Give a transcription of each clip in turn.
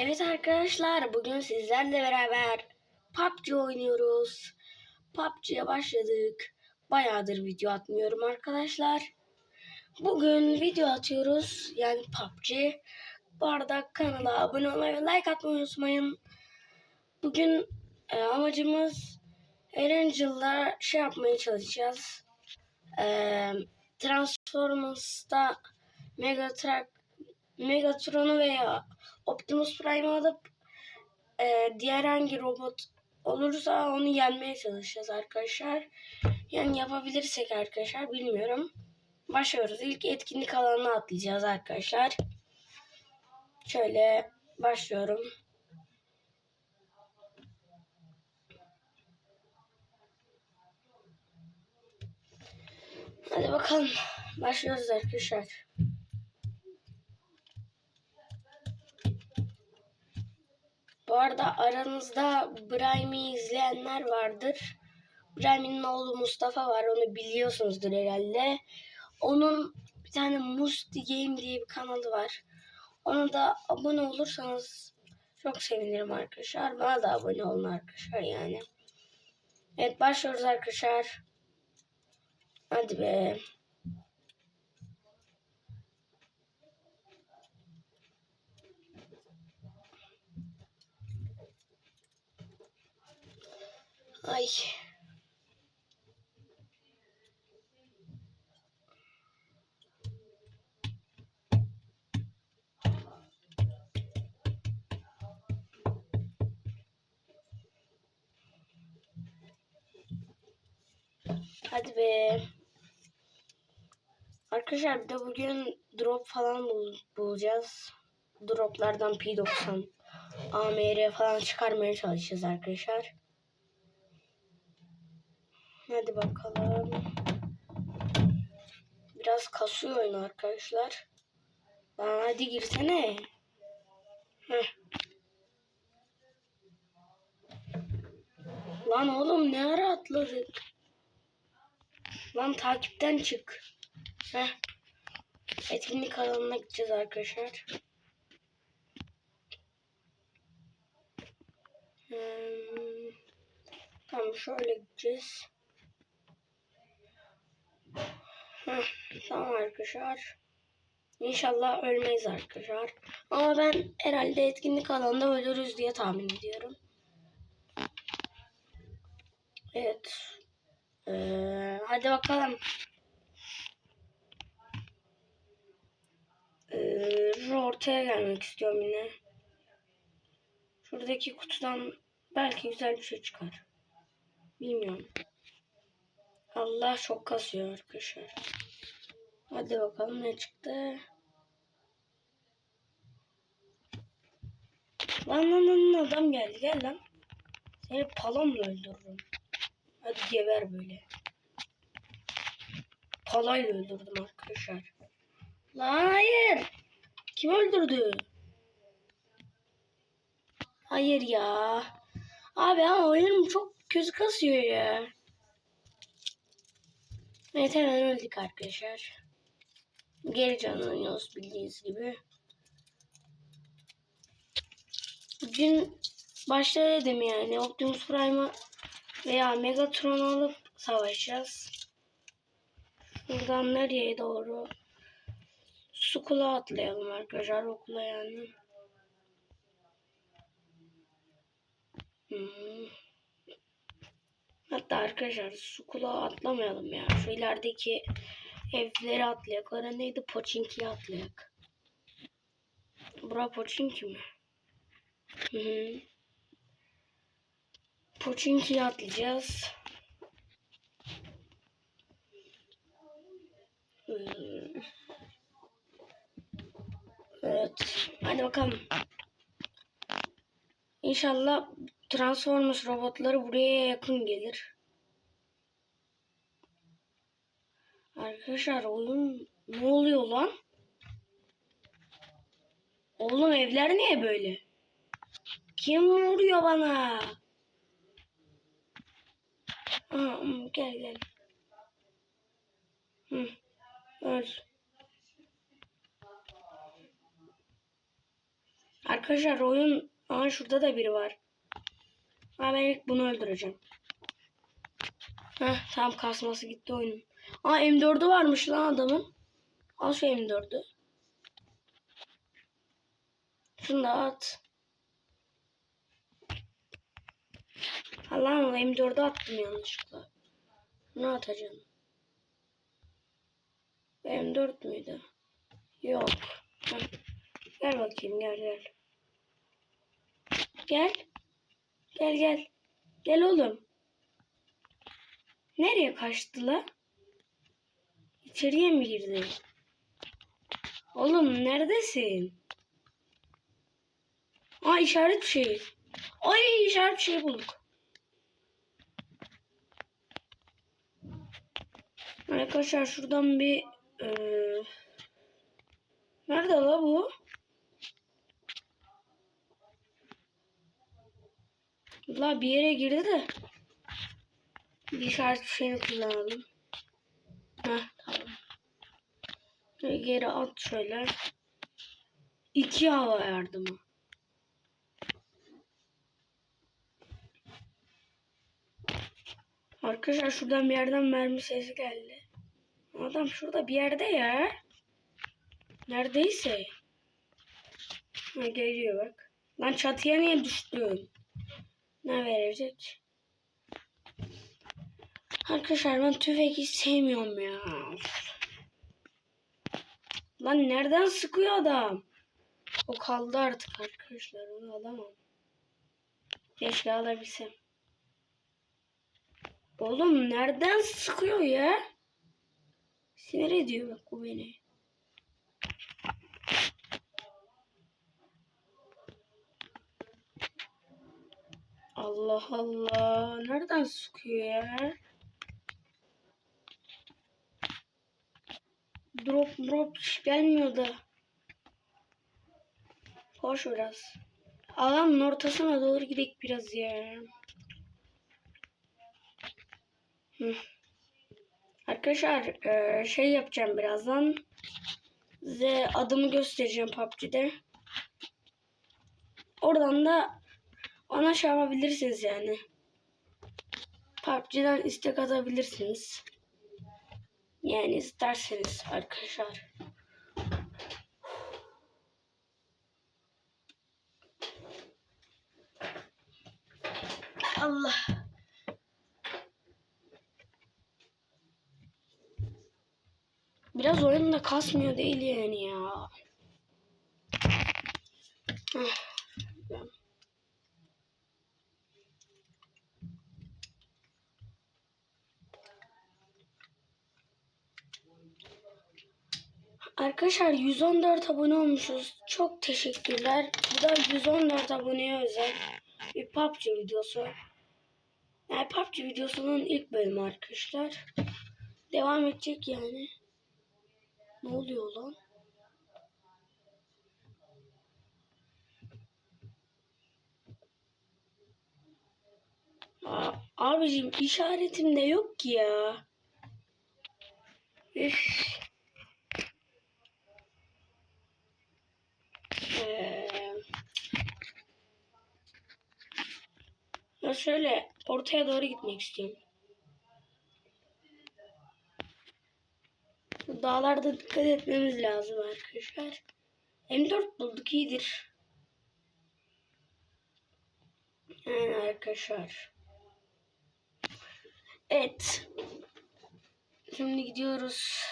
Evet arkadaşlar bugün sizlerle beraber PUBG oynuyoruz. PUBG'ye başladık. Bayağıdır video atmıyorum arkadaşlar. Bugün video atıyoruz. Yani PUBG. Bu arada kanala abone olmayı ve like atmayı unutmayın. Bugün e, amacımız Erangel'da şey yapmaya çalışacağız. E, Transformers'ta Megatruck Megatron'u veya Optimus Prime'ı alıp e, diğer hangi robot olursa onu yenmeye çalışacağız arkadaşlar. Yani yapabilirsek arkadaşlar bilmiyorum. Başlıyoruz. İlk etkinlik alanına atlayacağız arkadaşlar. Şöyle başlıyorum. Hadi bakalım. Başlıyoruz arkadaşlar. Bu arada aranızda Brahim'i izleyenler vardır. Brahim'in oğlu Mustafa var. Onu biliyorsunuzdur herhalde. Onun bir tane Musti Game diye bir kanalı var. Ona da abone olursanız çok sevinirim arkadaşlar. Bana da abone olun arkadaşlar yani. Evet başlıyoruz arkadaşlar. Hadi be. Ay. Hadi be. Arkadaşlar bir de bugün drop falan bul bulacağız. Droplardan P90, AMR falan çıkarmaya çalışacağız arkadaşlar. Hadi bakalım. Biraz kasıyor oyun arkadaşlar. Lan hadi girsene. Heh. Lan oğlum ne ara atladık? Lan takipten çık. Heh. Etkinlik alanına gideceğiz arkadaşlar. Hmm. Tamam şöyle gideceğiz. Tamam arkadaşlar. İnşallah ölmeyiz arkadaşlar. Ama ben herhalde etkinlik alanında ölürüz diye tahmin ediyorum. Evet. Ee, hadi bakalım. Ee, şu ortaya gelmek istiyorum yine. Şuradaki kutudan belki güzel bir şey çıkar. Bilmiyorum. Allah çok kasıyor arkadaşlar. Hadi bakalım ne çıktı. Lan lan lan adam geldi gel lan. Seni palamla öldürürüm. Hadi geber böyle. Palayla öldürdüm arkadaşlar. Lan hayır. Kim öldürdü? Hayır ya. Abi ama oyunum çok kötü kasıyor ya. Evet hemen öldük arkadaşlar. Geri can oynuyoruz bildiğiniz gibi. Bugün başta dedim yani Optimus Prime'ı veya Megatron'u alıp savaşacağız. Buradan nereye doğru? Sukula atlayalım arkadaşlar okula yani. Hmm. Hatta arkadaşlar Sukula atlamayalım ya. Şu ilerideki evleri atlayak. Orada neydi? Poçinki'ye atlayak. Bura Poçinki mi? Hı hı. Poçinki'ye atlayacağız. Evet. Hadi bakalım. İnşallah Transformers robotları buraya yakın gelir. Arkadaşlar oyun ne oluyor lan? Oğlum evler niye böyle? Kim vuruyor bana? Aa, gel gel. Hı. Öl. Arkadaşlar oyun... Aa şurada da biri var. Ha ben ilk bunu öldüreceğim. Heh tam kasması gitti oyunun. Aa M4'ü varmış lan adamın. Al şu M4'ü. Şunu da at. Allah'ım M4'ü attım yanlışlıkla. Ne atacağım? M4 müydü? Yok. Heh. Gel bakayım gel gel. Gel. Gel gel. Gel oğlum. Nereye kaçtı la? İçeriye mi girdi? Oğlum neredesin? Aa işaret şey. Ay işaret şey bulduk. Arkadaşlar şuradan bir eee Nerede la bu? La bir yere girdi de. Bir işaret şeyini kullanalım. Heh tamam. Ve Geri at şöyle. İki hava yardımı. Arkadaşlar şuradan bir yerden mermi sesi geldi. Adam şurada bir yerde ya. Neredeyse. Ha, geliyor bak. Lan çatıya niye düştün? Ne verecek? Arkadaşlar ben tüfek hiç sevmiyorum ya. Lan nereden sıkıyor adam? O kaldı artık arkadaşlar. Onu alamam. Keşke alabilsem. Oğlum nereden sıkıyor ya? Sinir ediyor bak bu beni. Allah Allah. Nereden sıkıyor ya? Drop drop hiç gelmiyor da. Hoş biraz. Alanın ortasına doğru gidelim biraz ya. Arkadaşlar eee, şey yapacağım birazdan. Size adımı göstereceğim PUBG'de. Oradan da ona şey yapabilirsiniz yani. PUBG'den istek atabilirsiniz. Yani isterseniz arkadaşlar. Allah. Biraz oyun da kasmıyor değil yani ya. Heh. Arkadaşlar 114 abone olmuşuz. Çok teşekkürler. Bu da 114 aboneye özel bir PUBG videosu. Yani PUBG videosunun ilk bölümü arkadaşlar. Devam edecek yani. Ne oluyor lan? Aa, abicim işaretim de yok ki ya. Üf. Ee, ya şöyle ortaya doğru gitmek istiyorum. Dağlarda dikkat etmemiz lazım arkadaşlar. M4 bulduk iyidir. Yani arkadaşlar. Evet. Şimdi gidiyoruz.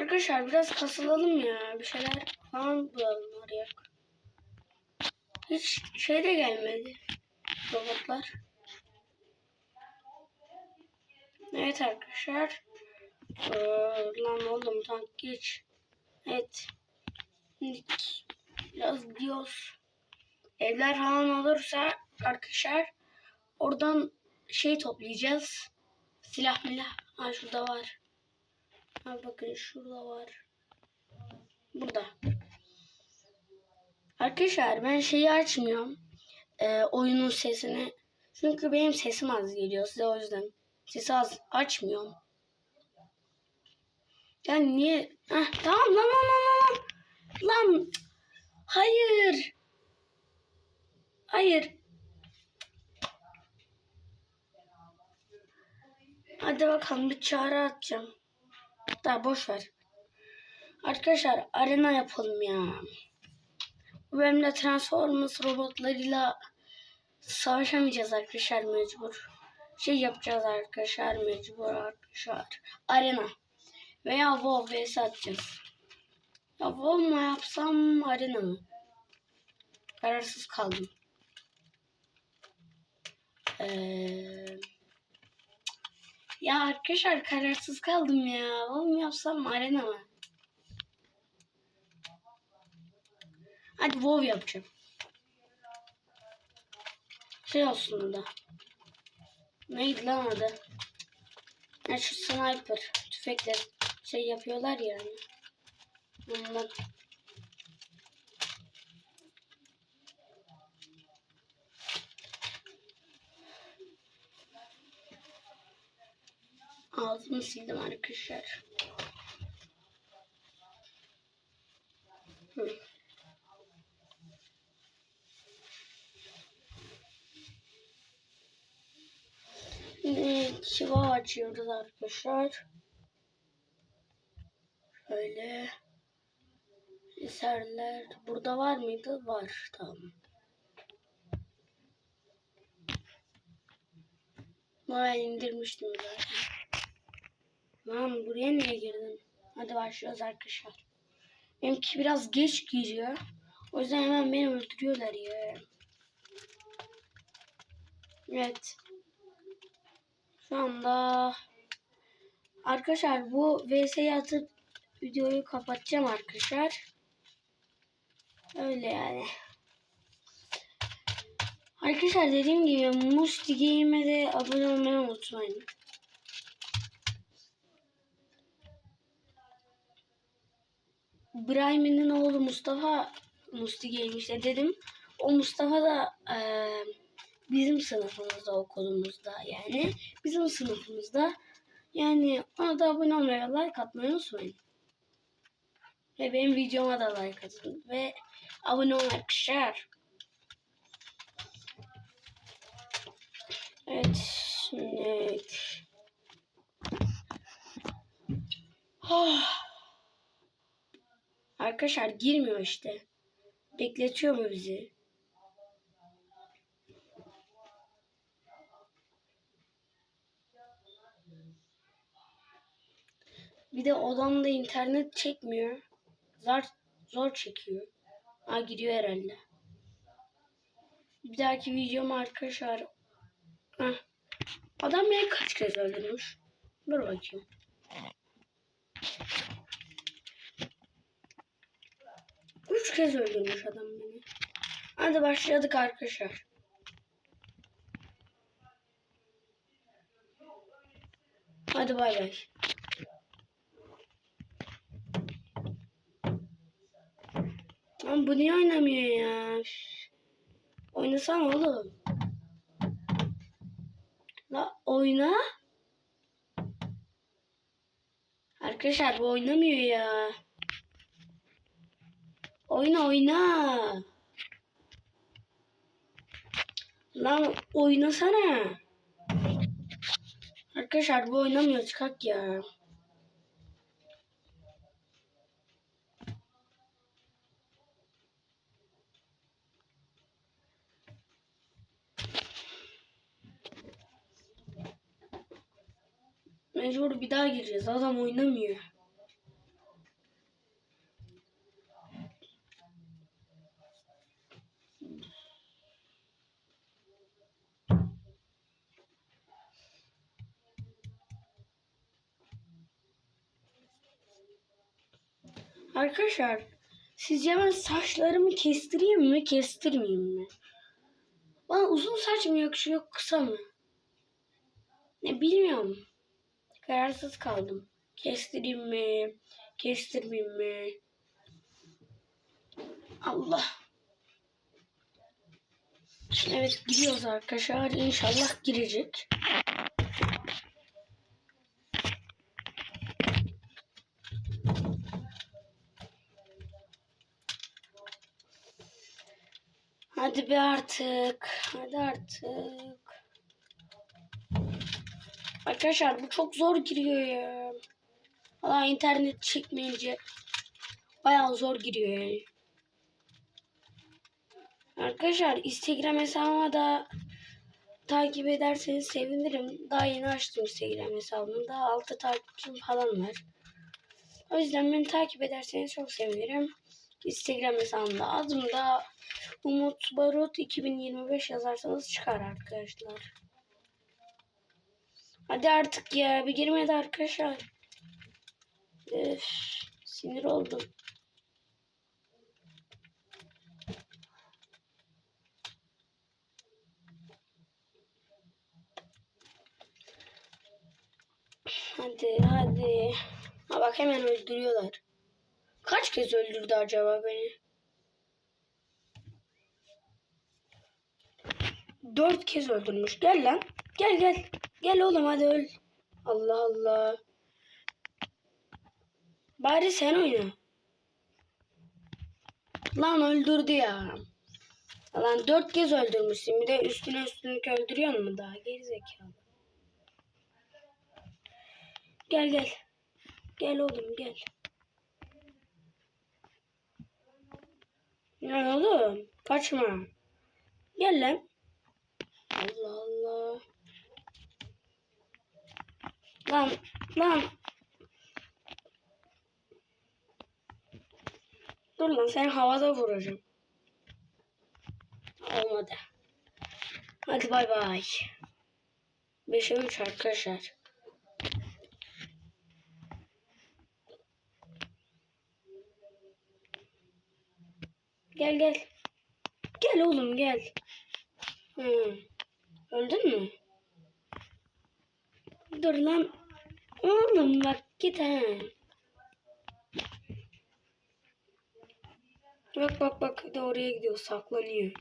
Arkadaşlar biraz kasılalım ya. Bir şeyler falan bulalım oraya. Hiç şey de gelmedi. Robotlar. Evet arkadaşlar. Ee, lan oğlum tank geç. Evet. Biraz gidiyoruz. Evler falan olursa arkadaşlar oradan şey toplayacağız. Silah milah. Ha şurada var. Ha bakın şurada var. Burada. Arkadaşlar ben şeyi açmıyorum. Ee, oyunun sesini. Çünkü benim sesim az geliyor size o yüzden. Sesi az açmıyorum. Ya niye? Heh, tamam lan lan lan lan. Lan. Hayır. Hayır. Hadi bakalım bir çağrı atacağım. Daha boş ver. Arkadaşlar arena yapalım ya. Bu bölümde Transformers robotlarıyla savaşamayacağız arkadaşlar mecbur. Şey yapacağız arkadaşlar mecbur arkadaşlar. Arena. Veya WoW vs atacağız. Ya WoW mu yapsam arena mı? Kararsız kaldım. Ee, ya arkadaşlar kararsız kaldım ya. Mu yapsam arena mı? Hadi WoW yapacağım. Şey olsun da. Neydi lan adı? Ya şu sniper tüfekle şey yapıyorlar ya yani. Ondan. Ağzımı sildim arkadaşlar. Hı. Şimdi şiva açıyoruz arkadaşlar. Şöyle. Eserler. Burada var mıydı? Var. Tamam. Bunu ben indirmiştim zaten. Lan buraya niye girdin? Hadi başlıyoruz arkadaşlar. Benimki biraz geç giriyor. O yüzden hemen beni öldürüyorlar ya. Evet. Şu anda arkadaşlar bu VS'yi atıp videoyu kapatacağım arkadaşlar. Öyle yani. Arkadaşlar dediğim gibi Musti Game'e de abone olmayı unutmayın. İbrahim'in oğlu Mustafa Musti Game işte dedim. O Mustafa da eee bizim sınıfımızda okulumuzda yani bizim sınıfımızda yani ona da abone olmayı like atmayı unutmayın. Ve benim videoma da like atın ve abone olun arkadaşlar. Evet şimdi Ah. Arkadaşlar girmiyor işte. Bekletiyor mu bizi? Bir de odamda internet çekmiyor. Zor, zor çekiyor. Ha gidiyor herhalde. Bir dahaki videom arkadaşlar. Heh. Adam beni kaç kez öldürmüş? Dur bakayım. Üç kez öldürmüş adam beni. Hadi başladık arkadaşlar. Hadi bay bay. Lan bu niye oynamıyor ya? Üf. Oynasana oğlum. La oyna. Arkadaşlar bu oynamıyor ya. Oyna oyna. Lan oynasana. Arkadaşlar bu oynamıyor çıkak ya. Mecbur bir daha gireceğiz. Adam oynamıyor. Arkadaşlar sizce ben saçlarımı kestireyim mi kestirmeyeyim mi? Bana uzun saç mı yakışıyor kısa mı? Ne bilmiyorum. Kararsız kaldım. Kestireyim mi? Kestirmeyeyim mi? Allah. Evet gidiyoruz arkadaşlar. İnşallah girecek. Hadi be artık. Hadi artık. Arkadaşlar bu çok zor giriyor ya. Valla internet çekmeyince bayağı zor giriyor yani. Arkadaşlar Instagram hesabıma da takip ederseniz sevinirim. Daha yeni açtım Instagram hesabımı. Daha 6 takipçim falan var. O yüzden beni takip ederseniz çok sevinirim. Instagram hesabımda adım da Umut Barut 2025 yazarsanız çıkar arkadaşlar. Hadi artık ya bir girmedi arkadaşlar. Öf, sinir oldum. Hadi hadi. Ha bak hemen öldürüyorlar. Kaç kez öldürdü acaba beni? Dört kez öldürmüş. Gel lan. Gel gel. Gel oğlum hadi öl. Allah Allah. Bari sen oyna. Lan öldürdü ya. Lan dört kez öldürmüşsün. Bir de üstüne üstüne öldürüyor mu daha? Gerizekalı. Gel gel. Gel oğlum gel. Ne oğlum? Kaçma. Gel lan. Allah Allah. Lan lan. Dur lan sen havada vuracağım. Olmadı. Hadi bay bay. 5'e 3 arkadaşlar. Gel gel. Gel oğlum gel. Hı. Öldün mü? Dur lan. Oğlum bak git ha. Bak bak bak de oraya gidiyor saklanıyor.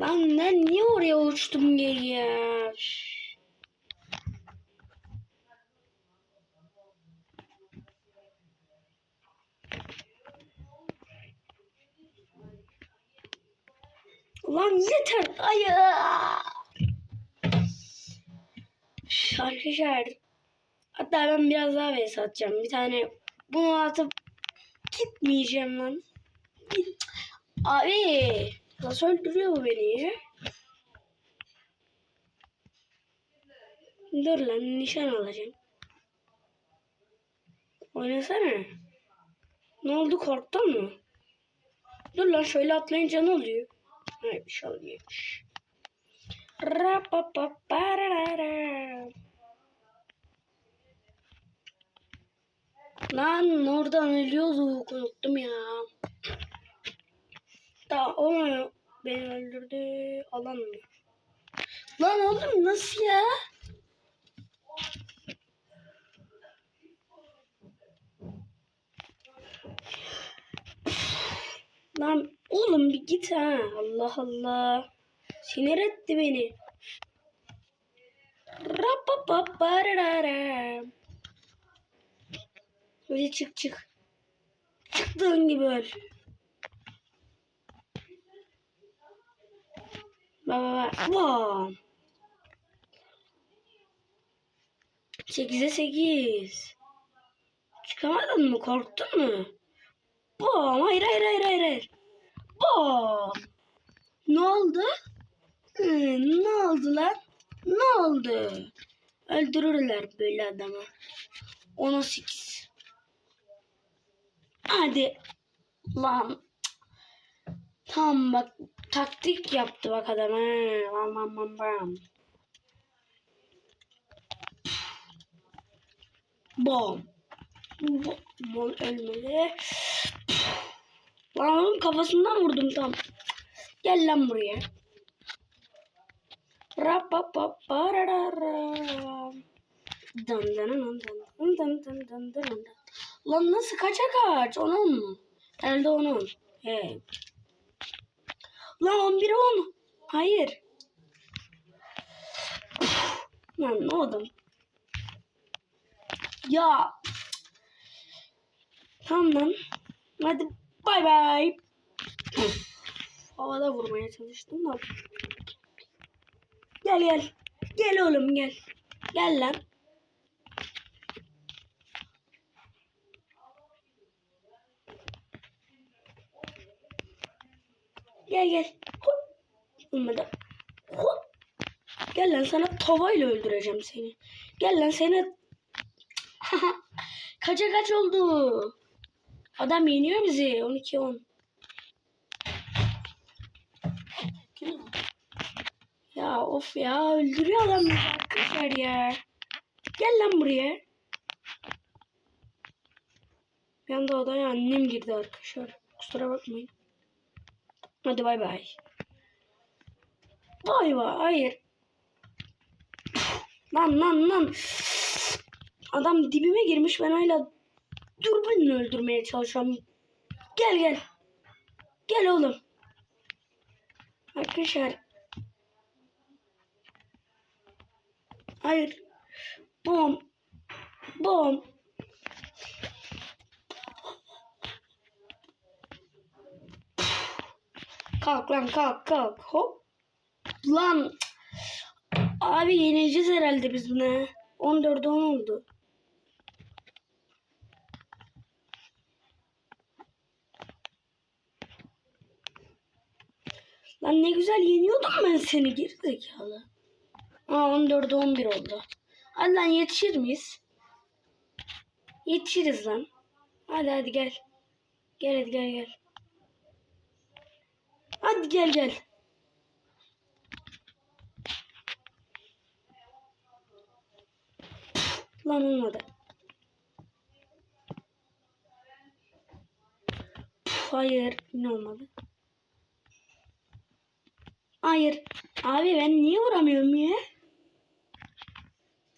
Lan ben niye oraya uçtum geri ya? Lan yeter. Hayır. Arkadaşlar. Hatta ben biraz daha vs atacağım. Bir tane bunu atıp gitmeyeceğim lan. Abi. Nasıl öldürüyor bu beni? Dur lan nişan alacağım. Oynasana. Ne oldu korktun mu? Dur lan şöyle atlayınca ne oluyor? Şey olmuyormuş. Rapapaparara. Lan oradan ölüyorduk unuttum ya. Da onu beni öldürdü alan mı? Lan oğlum nasıl ya? Lan oğlum bir git ha. Allah Allah. Sinir etti beni. Hadi çık çık. Çıktığın gibi öl. Baba bak. Bam. 8'e 8. Çıkamadın mı? Korktun mu? Bam. Hayır hayır hayır hayır. Bam. Ne oldu? Hı, ne oldu lan? Ne oldu? Öldürürler böyle adamı. 10'a 8. Hadi. Lan. Tamam bak. Taktik yaptı bak adam. He. Bam bam bam. Bom. Mol ölmeli. Lan onun kafasından vurdum tam. Gel lan buraya. Lan nasıl kaça kaç? Onun mu? Onun. He. Lan 11 10. Hayır. Lan ne oldu? Ya Tamam lan. Hadi bay bay. Havada vurmaya çalıştım da. Gel gel. Gel oğlum gel. Gel lan. Gel gel. Hop. Olmadı. Hop. Gel lan sana tavayla öldüreceğim seni. Gel lan seni. Kaça kaç oldu? Adam yeniyor bizi. 12-10. Kim o? Ya of ya öldürüyor adam arkadaşlar ya. Gel lan buraya. Bir anda odaya annem girdi arkadaşlar. Kusura bakmayın. Hadi bay bay. Bay bay. Hayır. Lan lan lan. Adam dibime girmiş ben hala dürbünle öldürmeye çalışıyorum. Gel gel. Gel oğlum. Arkadaşlar. Hayır. Bom. Bom. Kalk lan kalk kalk. Hop. Lan. Abi yeneceğiz herhalde biz buna. 14 10 oldu. Lan ne güzel yeniyordum ben seni gerizekalı. Aa 14 11 oldu. Hadi lan yetişir miyiz? Yetişiriz lan. Hadi hadi gel. Gel hadi gel gel. Hadi gel gel. Lan olmadı. Hayır yine olmadı. Hayır. Abi ben niye vuramıyorum ya?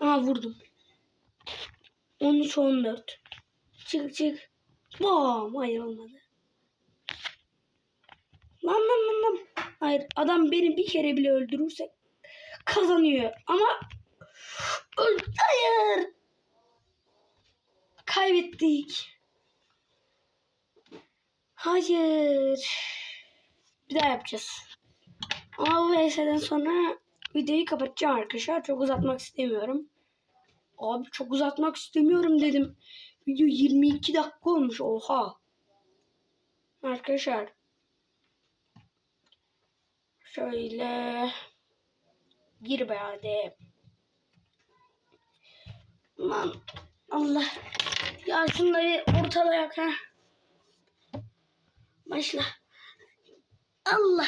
Aa vurdum. 13 14. Çık çık. Bom. Hayır olmadı. Lan lan lan lan. Hayır adam beni bir kere bile öldürürse kazanıyor. Ama hayır. Kaybettik. Hayır. Bir daha yapacağız. Ama bu VS'den sonra videoyu kapatacağım arkadaşlar. Çok uzatmak istemiyorum. Abi çok uzatmak istemiyorum dedim. Video 22 dakika olmuş. Oha. Arkadaşlar. Şöyle. Gir be hadi. Lan Allah. Ya şunları ortalayak ha. Başla. Allah.